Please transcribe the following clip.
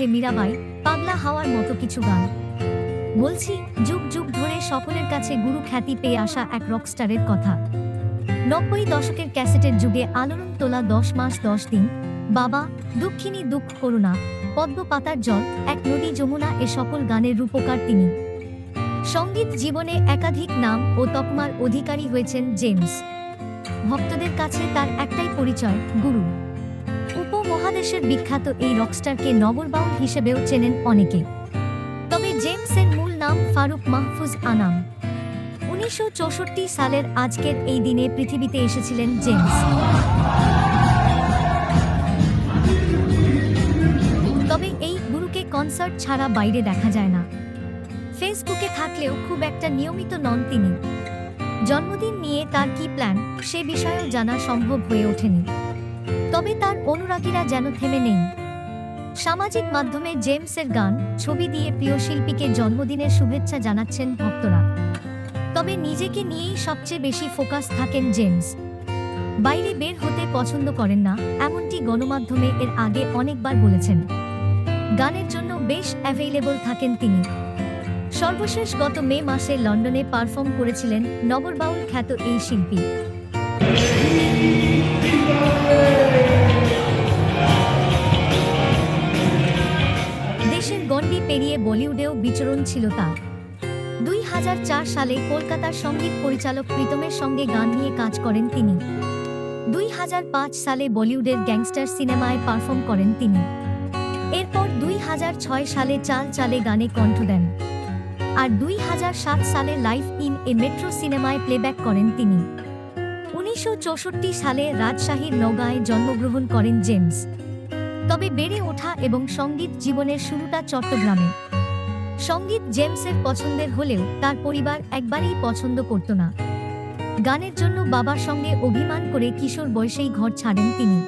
মীরাবাই পাগলা হাওয়ার মতো কিছু গান। বলছি, যুগ যুগ ধরে সকলের কাছে গুরু খ্যাতি পেয়ে আসা এক রকস্টারের কথা। নব্বই দশকের ক্যাসেটের যুগে আলোড়ন তোলা দশ মাস দশ দিন, বাবা, দুঃখিনী দুঃখ করুণা পদ্ম পাতার জল, এক নদী যমুনা এ সকল গানের রূপকার তিনি। সংগীত জীবনে একাধিক নাম ও তকমার অধিকারী হয়েছেন জেমস। ভক্তদের কাছে তার একটাই পরিচয়, গুরু। উপমহাদেশের বিখ্যাত এই রকস্টারকে নগরবাউল হিসেবেও চেনেন অনেকে। তবে জেমসের মূল নাম ফারুক মাহফুজ আনাম। উনিশশো চৌষট্টি সালের আজকের এই দিনে পৃথিবীতে এসেছিলেন জেমস। তবে এই গুরুকে কনসার্ট ছাড়া বাইরে দেখা যায় না। ফেসবুকে থাকলেও খুব একটা নিয়মিত নন তিনি। জন্মদিন নিয়ে তার কি প্ল্যান সে বিষয়েও জানা সম্ভব হয়ে ওঠেনি। তবে তার অনুরাগীরা যেন থেমে নেই। সামাজিক মাধ্যমে জেমসের গান, ছবি দিয়ে প্রিয় শিল্পীকে জন্মদিনের শুভেচ্ছা জানাচ্ছেন ভক্তরা। তবে নিজেকে নিয়েই সবচেয়ে বেশি ফোকাস থাকেন জেমস। বাইরে বের হতে পছন্দ করেন না, এমনটি গণমাধ্যমে এর আগে অনেকবার বলেছেন। গানের জন্য বেশ অ্যাভেইলেবল থাকেন তিনি। সর্বশেষ গত মে মাসে লন্ডনে পারফর্ম করেছিলেন নগরবাউল খ্যাত এই শিল্পী। গণ্ডি পেরিয়ে বলিউডেও বিচরণ ছিল তার দুই হাজার চার সালে কলকাতার সংগীত পরিচালক প্রীতমের সঙ্গে গান নিয়ে কাজ করেন তিনি। দুই হাজার পাঁচ সালে বলিউডের গ্যাংস্টার সিনেমায় পারফর্ম করেন তিনি। এরপর দুই হাজার ছয় সালে চাল চালে গানে কণ্ঠ দেন। আর দুই হাজার সাত সালে লাইফ ইন এ মেট্রো সিনেমায় প্লেব্যাক করেন তিনি। উনিশশো চৌষট্টি সালে রাজশাহীর নগাঁয় জন্মগ্রহণ করেন জেমস। তবে বেড়ে ওঠা এবং সংগীত জীবনের শুরুটা চট্টগ্রামে। সংগীত জেমসের পছন্দের হলেও তার পরিবার একবারেই পছন্দ করত না। গানের জন্য বাবার সঙ্গে অভিমান করে কিশোর বয়সেই ঘর ছাড়েন তিনি।